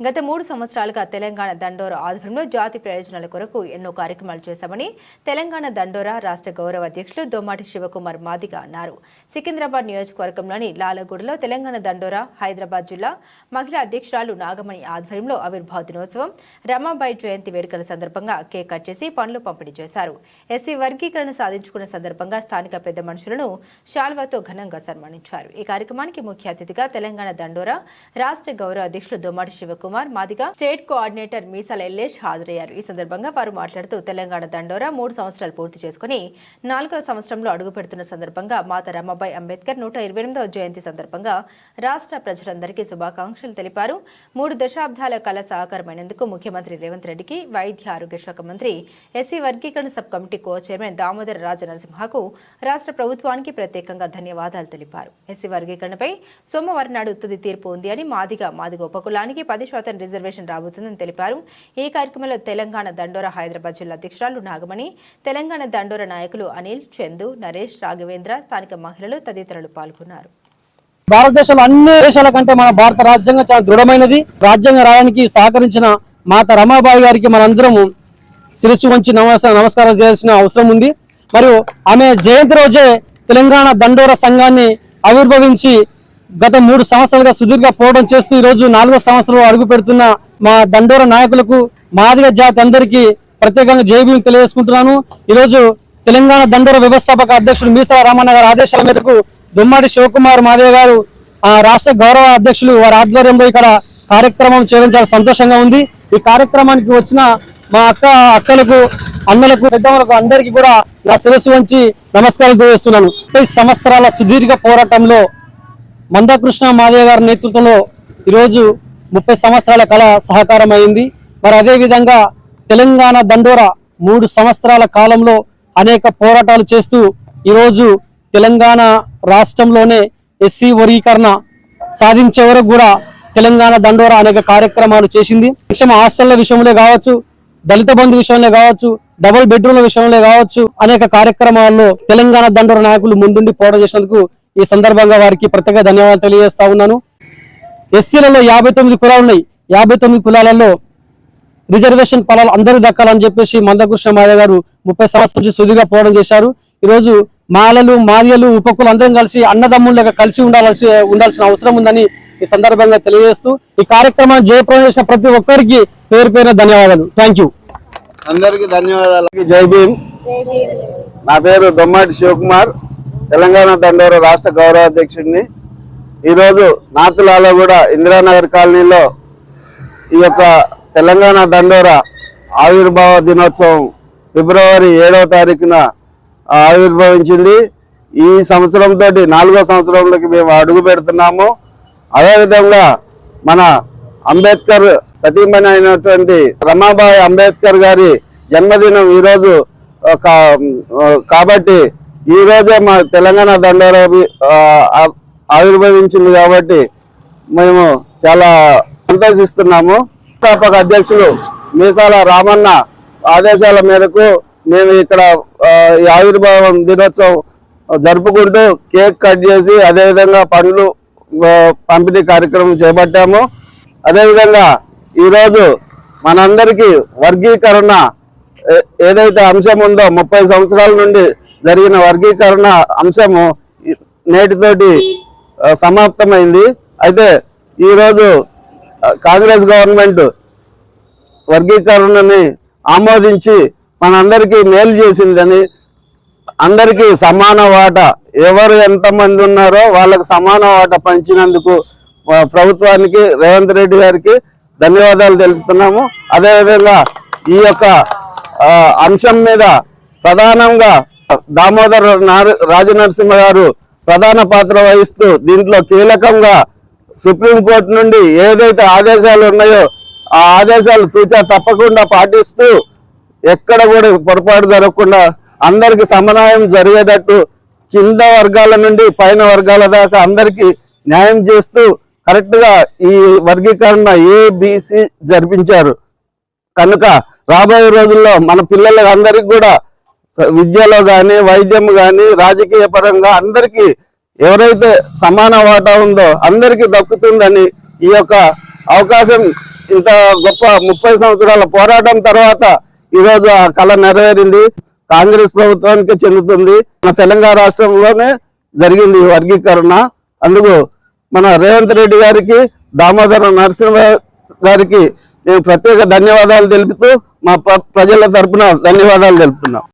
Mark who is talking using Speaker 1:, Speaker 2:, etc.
Speaker 1: గత మూడు సంవత్సరాలుగా తెలంగాణ దండోరా ఆధ్వర్యంలో జాతి ప్రయోజనాల కొరకు ఎన్నో కార్యక్రమాలు చేశామని తెలంగాణ దండోరా రాష్ట్ర గౌరవ అధ్యక్షులు దొమ్మాటి శివకుమార్ మాదిగ అన్నారు. సికింద్రాబాద్ నియోజకవర్గంలోని లాలగూడలో తెలంగాణ దండోరా హైదరాబాద్ జిల్లా మహిళా అధ్యక్షురాలు నాగమణి ఆధ్వర్యంలో ఆవిర్భావ దినోత్సవం రమాబాయి జయంతి వేడుకల సందర్భంగా కేక్ కట్ చేసి పనులు పంపిణీ చేశారు. ఎస్సీ వర్గీకరణ సాధించుకున్న సందర్భంగా స్థానిక పెద్ద మనుషులను శాల్వాతో ఘనంగా సన్మానించారు. ఈ కార్యక్రమానికి ముఖ్య అతిథిగా తెలంగాణ దండోరా రాష్ట్ర గౌరవ అధ్యక్షులు దొమ్మాటి శివకుమార్ మాదిగ స్టేట్ కోఆర్డినేటర్ మీసాల ఎల్లేష్ హాజరయ్యారు. ఈ సందర్భంగా వారు మాట్లాడుతూ తెలంగాణ దండోరా మూడు సంవత్సరాలు పూర్తి చేసుకుని నాలుగవ సంవత్సరంలో అడుగు పెడుతున్న సందర్భంగా మాత రమాబాయి అంబేద్కర్ నూట ఇరవై ఎనిమిదవ జయంతి సందర్భంగా రాష్ట్ర ప్రజలందరికీ శుభాకాంక్షలు తెలిపారు. మూడు దశాబ్దాల కళ సహకారమైనందుకు ముఖ్యమంత్రి రేవంత్ రెడ్డికి వైద్య ఆరోగ్య శాఖ మంత్రి ఎస్సీ వర్గీకరణ sub committee co chairman Damodara Raja నరసింహకు రాష్ట్ర ప్రభుత్వానికి ప్రత్యేకంగా ధన్యవాదాలు తెలిపారు. ఎస్సీ వర్గీకరణపై సోమవారం నాడు తుది తీర్పు ఉంది అని మాదిగ మాదిగ ఉపకులానికి పది శాతం రిజర్వేషన్ రాబోతుందని తెలిపారు. ఈ కార్యక్రమంలో తెలంగాణ దండోర హైదరాబాద్ జిల్లా అధ్యక్షురాలు నాగమణి తెలంగాణ దండోర నాయకులు అనిల్ చందు నరేష్ రాఘవేంద్ర స్థానిక మహిళలు తదితరులు పాల్గొన్నారు.
Speaker 2: భారతదేశంలో అన్ని దేశాల కంటే మన భారత రాజ్యాంగం చాలా దృఢమైనది. రాజ్యాంగ రాయానికి సహకరించిన మాత రమాబాయి గారికి మనందరము శిరస్సు వంచి నమస్కారం చేయాల్సిన అవసరం ఉంది. మరియు ఆమె జయంతి రోజే తెలంగాణ దండోర సంఘాన్ని ఆవిర్భవించి గత మూడు సంవత్సరాలుగా సుదీర్ఘ పోవడం చేస్తూ ఈ రోజు నాలుగో సంవత్సరం అడుగు పెడుతున్న మా దండోర నాయకులకు మాదిగ జాతి అందరికీ ప్రత్యేకంగా జైబీ తెలియజేసుకుంటున్నాను. ఈరోజు తెలంగాణ దండోర వ్యవస్థాపక అధ్యక్షుడు మీసా రామన్న గారి ఆదేశాల మేరకు దుమ్మాడి శివకుమార్ మాదేవ్ గారు ఆ రాష్ట్ర గౌరవ అధ్యక్షులు వారి ఆధ్వర్యంలో ఇక్కడ కార్యక్రమం చేయడం చాలా సంతోషంగా ఉంది. ఈ కార్యక్రమానికి వచ్చిన మా అక్క అక్కలకు అన్నలకు పెద్దమ్మలకు అందరికీ కూడా నా శిరస్సు వంచి నమస్కారం చేస్తున్నాను ముప్పై సంవత్సరాల సుదీర్ఘ పోరాటంలో మందకృష్ణ మాదేవ్ గారి నేతృత్వంలో ఈరోజు ముప్పై సంవత్సరాల కళ సహకారం అయింది మరి అదేవిధంగా తెలంగాణ దండోర మూడు సంవత్సరాల కాలంలో అనేక పోరాటాలు చేస్తూ ఈరోజు తెలంగాణ రాష్ట్రంలోనే ఎస్సీ వర్గీకరణ సాధించే వరకు కూడా తెలంగాణ దండోర అనేక కార్యక్రమాలు చేసింది. విషయం హాస్టళ్ళ విషయంలో కావచ్చు దళిత బంధు విషయంలో కావచ్చు డబుల్ బెడ్రూమ్ల విషయంలో కావచ్చు అనేక కార్యక్రమాల్లో తెలంగాణ దండోర నాయకులు ముందుండి పోరాటం చేసినందుకు ఈ సందర్భంగా వారికి ప్రత్యేక ధన్యవాదాలు తెలియజేస్తా ఉన్నాను. ఎస్సీలలో యాభై తొమ్మిది కులాలు ఉన్నాయి. యాభై తొమ్మిది కులాలలో రిజర్వేషన్ పొలాలు అందరూ దక్కాలని చెప్పేసి మందకృష్ణ మాదయ్య గారు ముప్పై సంవత్సరాల నుంచి సుదిగా పోవడం చేశారు. ఈరోజు మాలలు మాదియలు ఉపకులు అందరం కలిసి అన్నదమ్ముళ్ళగా కలిసి ఉండాల్సి ఉండాల్సిన అవసరం ఉందని ఈ సందర్భంగా తెలియజేస్తూ ఈ కార్యక్రమాన్ని జయప్రదం చేసిన ప్రతి ఒక్కరికి పేరు పేరున ధన్యవాదాలు. థ్యాంక్ యూ
Speaker 3: అందరికీ ధన్యవాదాలు. జై భీమ్. నా పేరు దొమ్మాటి శివకుమార్. తెలంగాణ దండోర రాష్ట్ర గౌరవ అధ్యక్షుడిని. ఈరోజు నాతులాలో కూడా ఇందిరానగర్ కాలనీలో ఈ యొక్క తెలంగాణ దండోర ఆవిర్భావ దినోత్సవం ఫిబ్రవరి ఏడవ తారీఖున ఆవిర్భవించింది. ఈ సంవత్సరంతో నాలుగో సంవత్సరంలోకి మేము అడుగు పెడుతున్నాము. అదేవిధంగా మన అంబేద్కర్ సతీమణి అయినటువంటి రమాబాయి అంబేద్కర్ గారి జన్మదినం ఈరోజు ఒక కాబట్టి ఈ రోజే మా తెలంగాణ దండోర ఆవిర్భవించింది కాబట్టి మేము చాలా సంతోషిస్తున్నాము. వ్యవస్థాపక అధ్యక్షులు మీసాల రామన్న ఆదేశాల మేరకు మేము ఇక్కడ ఈ ఆవిర్భావం దినోత్సవం జరుపుకుంటూ కేక్ కట్ చేసి అదేవిధంగా పండ్లు పంపిణీ కార్యక్రమం చేపట్టాము. అదేవిధంగా ఈరోజు మనందరికీ వర్గీకరణ ఏ- ఏదైతే అంశం ఉందో ముప్పై సంవత్సరాల నుండి జరిగిన వర్గీకరణ అంశము నేటితోటి సమాప్తమైంది. అయితే ఈరోజు కాంగ్రెస్ గవర్నమెంట్ వర్గీకరణని ఆమోదించి మనందరికీ మేలు చేసిందని అందరికీ సమాన వాటా ఎవరు ఎంతమంది ఉన్నారో వాళ్ళకు సమాన వాటా పంచినందుకు ప్రభుత్వానికి రేవంత్ రెడ్డి గారికి ధన్యవాదాలు తెలుపుతున్నాము. అదేవిధంగా ఈ యొక్క అంశం మీద ప్రధానంగా దామోదర్ నార- రాజనరసింహ గారు ప్రధాన పాత్ర వహిస్తూ దీంట్లో కీలకంగా సుప్రీంకోర్టు నుండి ఏదైతే ఆదేశాలు ఉన్నాయో ఆ ఆదేశాలు తూచా తప్పకుండా పాటిస్తూ ఎక్కడ కూడా పొరపాటు జరగకుండా అందరికి సమన్వయం జరిగేటట్టు కింద వర్గాల నుండి పైన వర్గాల దాకా అందరికీ న్యాయం చేస్తూ కరెక్ట్గా ఈ వర్గీకరణ ఏబిసి జరిపించారు. కనుక రాబోయే రోజుల్లో మన పిల్లలందరికీ కూడా విద్యలో కానీ వైద్యం కానీ రాజకీయ పరంగా అందరికీ ఎవరైతే సమాన వాటా ఉందో అందరికీ దక్కుతుందని ఈ యొక్క అవకాశం ఇంత గొప్ప ముప్పై సంవత్సరాల పోరాటం తర్వాత ఈరోజు ఆ కళ నెరవేరింది. కాంగ్రెస్ ప్రభుత్వానికి చెందుతుంది. మన తెలంగాణ రాష్ట్రంలోనే జరిగింది ఈ వర్గీకరణ. అందుకు మన రేవంత్ రెడ్డి గారికి దామోదర నరసింహ గారికి నేను ప్రత్యేక ధన్యవాదాలు తెలుపుతూ మా ప్రజల తరపున ధన్యవాదాలు తెలుపుతున్నాం.